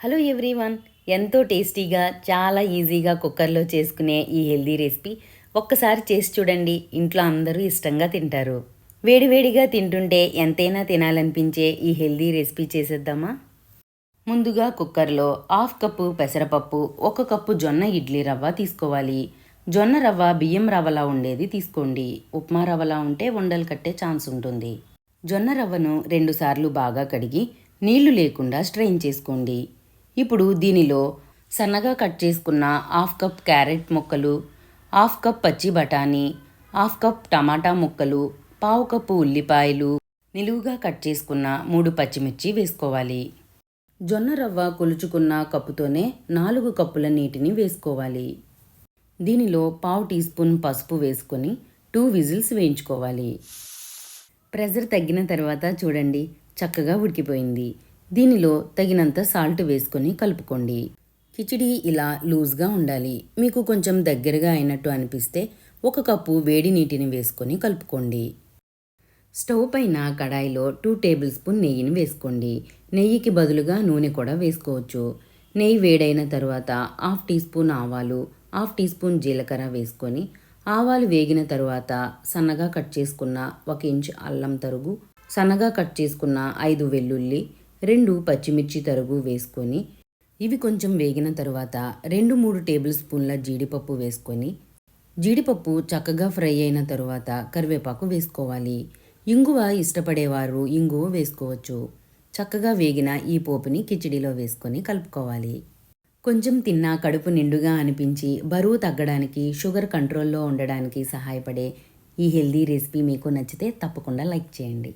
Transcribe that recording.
Hello everyone. ఎంతో టేస్టీగా చాలా ఈజీగా కుక్కర్లో చేసుకునే ఈ హెల్దీ రెసిపీ ఒక్కసారి చేసి చూడండి. ఇంట్లో అందరూ ఇష్టంగా తింటారు. వేడివేడిగా తింటుంటే ఎంతైనా తినాలనిపించే ఈ హెల్దీ రెసిపీ చేసేద్దామా? ముందుగా కుక్కర్లో హాఫ్ కప్పు పెసరపప్పు ఒక కప్పు జొన్న ఇడ్లీ రవ్వ తీసుకోవాలి. జొన్న రవ్వ బియ్యం రవ్వలా ఉండేది తీసుకోండి. ఉప్మా రవ్వలా ఉంటే ఉండలు కట్టే ఛాన్స్ ఉంటుంది. జొన్న రవ్వను రెండుసార్లు బాగా కడిగి నీళ్ళు లేకుండా స్ట్రెయిన్ చేసుకోండి. ఇప్పుడు దీనిలో సన్నగా కట్ చేసుకున్న హాఫ్ కప్ క్యారెట్ ముక్కలు హాఫ్ కప్ పచ్చి బఠానీ హాఫ్ కప్ టమాటా ముక్కలు పావు కప్పు ఉల్లిపాయలు నిలువుగా కట్ చేసుకున్న మూడు పచ్చిమిర్చి వేసుకోవాలి. జొన్న రవ్వ కొలుచుకున్న కప్పుతోనే నాలుగు కప్పుల నీటిని వేసుకోవాలి. దీనిలో పావు టీ స్పూన్ పసుపు వేసుకొని టూ విజిల్స్ వేయించుకోవాలి. ప్రెజర్ తగ్గిన తర్వాత చూడండి చక్కగా ఉడికిపోయింది. దీనిలో తగినంత సాల్ట్ వేసుకొని కలుపుకోండి. కిచిడి ఇలా లూజ్గా ఉండాలి. మీకు కొంచెం దగ్గరగా అయినట్టు అనిపిస్తే ఒక కప్పు వేడి నీటిని వేసుకొని కలుపుకోండి. స్టవ్ పైన కడాయిలో టూ టేబుల్ స్పూన్ నెయ్యిని వేసుకోండి. నెయ్యికి బదులుగా నూనె కూడా వేసుకోవచ్చు. నెయ్యి వేడైన తర్వాత హాఫ్ టీ స్పూన్ ఆవాలు హాఫ్ టీ స్పూన్ జీలకర్ర వేసుకొని ఆవాలు వేగిన తరువాత సన్నగా కట్ చేసుకున్న ఒక ఇంచ్ అల్లం తరుగు సన్నగా కట్ చేసుకున్న ఐదు వెల్లుల్లి రెండు పచ్చిమిర్చి తరుగు వేసుకొని ఇవి కొంచెం వేగిన తరువాత రెండు మూడు టేబుల్ స్పూన్ల జీడిపప్పు వేసుకొని జీడిపప్పు చక్కగా ఫ్రై అయిన తరువాత కరివేపాకు వేసుకోవాలి. ఇంగువ ఇష్టపడేవారు ఇంగువ వేసుకోవచ్చు. చక్కగా వేగిన ఈ పోపుని కిచిడిలో వేసుకొని కలుపుకోవాలి. కొంచెం తిన్నా కడుపు నిండుగా అనిపించి బరువు తగ్గడానికి షుగర్ కంట్రోల్లో ఉండడానికి సహాయపడే ఈ హెల్దీ రెసిపీ మీకు నచ్చితే తప్పకుండా లైక్ చేయండి.